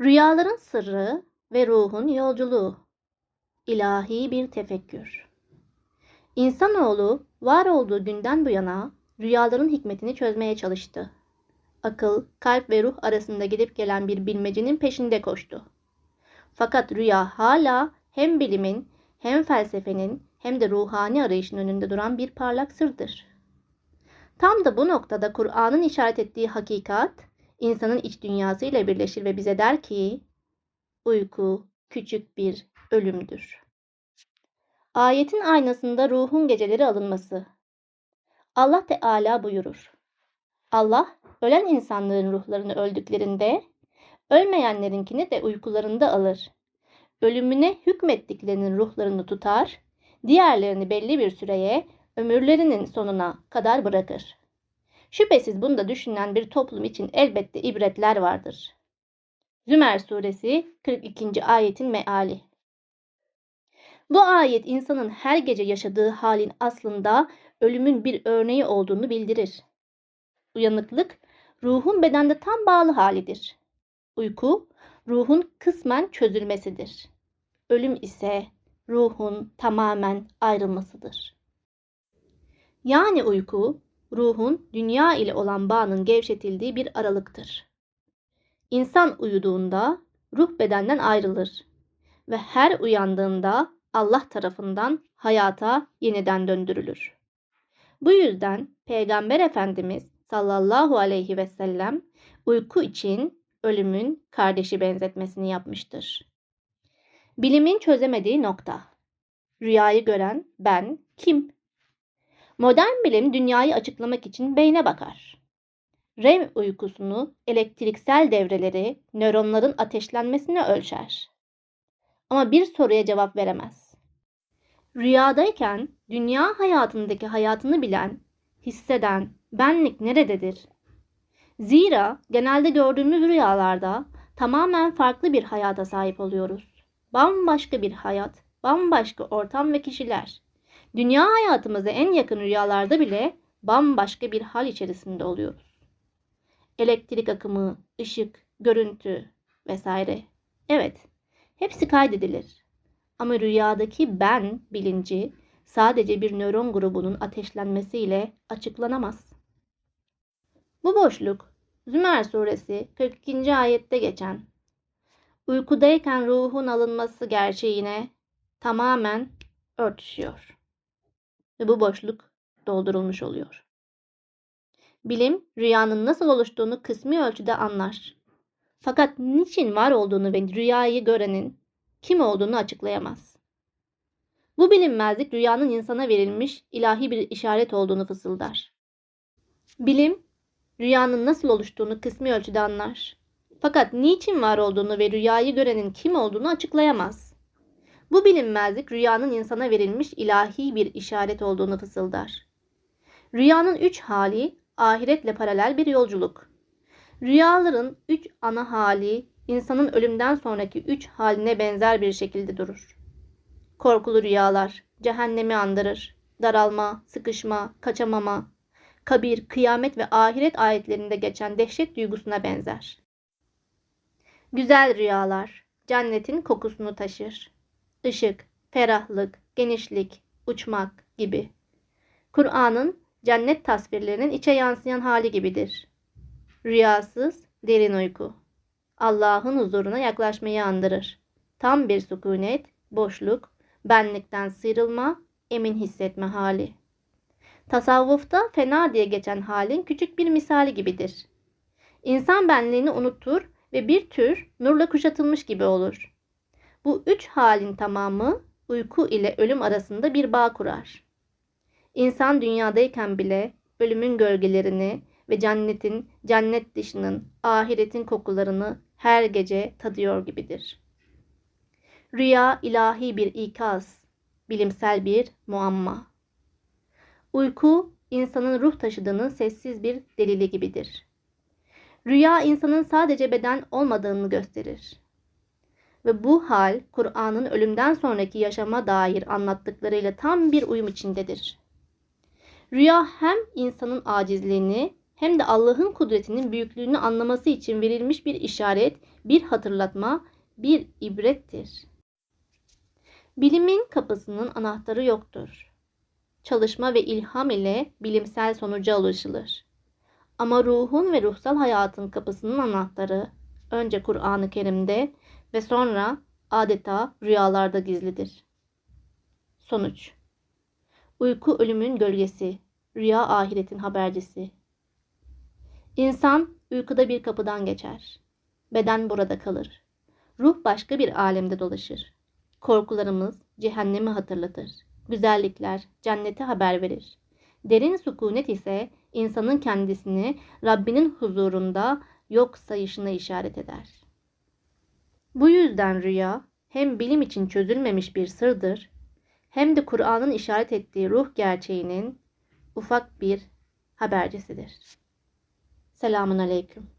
Rüyaların sırrı ve ruhun yolculuğu. İlahi bir tefekkür. İnsanoğlu var olduğu günden bu yana rüyaların hikmetini çözmeye çalıştı. Akıl, kalp ve ruh arasında gidip gelen bir bilmecenin peşinde koştu. Fakat rüya hala hem bilimin hem felsefenin hem de ruhani arayışın önünde duran bir parlak sırdır. Tam da bu noktada Kur'an'ın işaret ettiği hakikat insanın iç dünyası ile birleşir ve bize der ki uyku küçük bir ölümdür. Ayetin aynasında ruhun geceleri alınması. Allah Teala buyurur. Allah ölen insanların ruhlarını öldüklerinde ölmeyenlerinkini de uykularında alır. Ölümüne hükmettiklerinin ruhlarını tutar, diğerlerini belli bir süreye ömürlerinin sonuna kadar bırakır. Şüphesiz bunda düşünen bir toplum için elbette ibretler vardır. Zümer suresi 42. ayetin meali. Bu ayet insanın her gece yaşadığı halin aslında ölümün bir örneği olduğunu bildirir. Uyanıklık ruhun bedende tam bağlı halidir. Uyku ruhun kısmen çözülmesidir. Ölüm ise ruhun tamamen ayrılmasıdır. Yani uyku ruhun dünya ile olan bağının gevşetildiği bir aralıktır. İnsan uyuduğunda ruh bedenden ayrılır ve her uyandığında Allah tarafından hayata yeniden döndürülür. Bu yüzden Peygamber Efendimiz sallallahu aleyhi ve sellem uyku için ölümün kardeşi benzetmesini yapmıştır. Bilimin çözemediği nokta. Rüyayı gören ben kim? Modern bilim dünyayı açıklamak için beyne bakar. REM uykusunu elektriksel devreleri nöronların ateşlenmesine ölçer. Ama bir soruya cevap veremez. Rüyadayken dünya hayatındaki hayatını bilen, hisseden benlik nerededir? Zira genelde gördüğümüz rüyalarda tamamen farklı bir hayata sahip oluyoruz. Bambaşka bir hayat, bambaşka ortam ve kişiler. Dünya hayatımıza en yakın rüyalarda bile bambaşka bir hal içerisinde oluyoruz. Elektrik akımı, ışık, görüntü vesaire. Evet, hepsi kaydedilir. Ama rüyadaki ben bilinci sadece bir nöron grubunun ateşlenmesiyle açıklanamaz. Bu boşluk Zümer suresi 42. ayette geçen uykudayken ruhun alınması gerçeğine tamamen örtüşüyor ve bu boşluk doldurulmuş oluyor. Bilim rüyanın nasıl oluştuğunu kısmi ölçüde anlar. Fakat niçin var olduğunu ve rüyayı görenin kim olduğunu açıklayamaz. Bu bilinmezlik rüyanın insana verilmiş ilahi bir işaret olduğunu fısıldar. Bilim rüyanın nasıl oluştuğunu kısmi ölçüde anlar. Fakat niçin var olduğunu ve rüyayı görenin kim olduğunu açıklayamaz. Bu bilinmezlik rüyanın insana verilmiş ilahi bir işaret olduğunu fısıldar. Rüyanın üç hali ahiretle paralel bir yolculuk. Rüyaların üç ana hali insanın ölümden sonraki üç haline benzer bir şekilde durur. Korkulu rüyalar cehennemi andırır. Daralma, sıkışma, kaçamama, kabir, kıyamet ve ahiret ayetlerinde geçen dehşet duygusuna benzer. Güzel rüyalar cennetin kokusunu taşır ışık, ferahlık, genişlik, uçmak gibi. Kur'an'ın cennet tasvirlerinin içe yansıyan hali gibidir. Rüyasız, derin uyku. Allah'ın huzuruna yaklaşmayı andırır. Tam bir sükunet, boşluk, benlikten sıyrılma, emin hissetme hali. Tasavvufta fena diye geçen halin küçük bir misali gibidir. İnsan benliğini unutur ve bir tür nurla kuşatılmış gibi olur. Bu üç halin tamamı uyku ile ölüm arasında bir bağ kurar. İnsan dünyadayken bile ölümün gölgelerini ve cennetin, cennet dışının, ahiretin kokularını her gece tadıyor gibidir. Rüya ilahi bir ikaz, bilimsel bir muamma. Uyku insanın ruh taşıdığının sessiz bir delili gibidir. Rüya insanın sadece beden olmadığını gösterir ve bu hal Kur'an'ın ölümden sonraki yaşama dair anlattıklarıyla tam bir uyum içindedir. Rüya hem insanın acizliğini hem de Allah'ın kudretinin büyüklüğünü anlaması için verilmiş bir işaret, bir hatırlatma, bir ibrettir. Bilimin kapısının anahtarı yoktur. Çalışma ve ilham ile bilimsel sonuca ulaşılır. Ama ruhun ve ruhsal hayatın kapısının anahtarı önce Kur'an-ı Kerim'de ve sonra adeta rüyalarda gizlidir. Sonuç Uyku ölümün gölgesi, rüya ahiretin habercisi. İnsan uykuda bir kapıdan geçer. Beden burada kalır. Ruh başka bir alemde dolaşır. Korkularımız cehennemi hatırlatır. Güzellikler cennete haber verir. Derin sükunet ise insanın kendisini Rabbinin huzurunda yok sayışına işaret eder. Bu yüzden rüya hem bilim için çözülmemiş bir sırdır, hem de Kur'an'ın işaret ettiği ruh gerçeğinin ufak bir habercisidir. Selamun Aleyküm.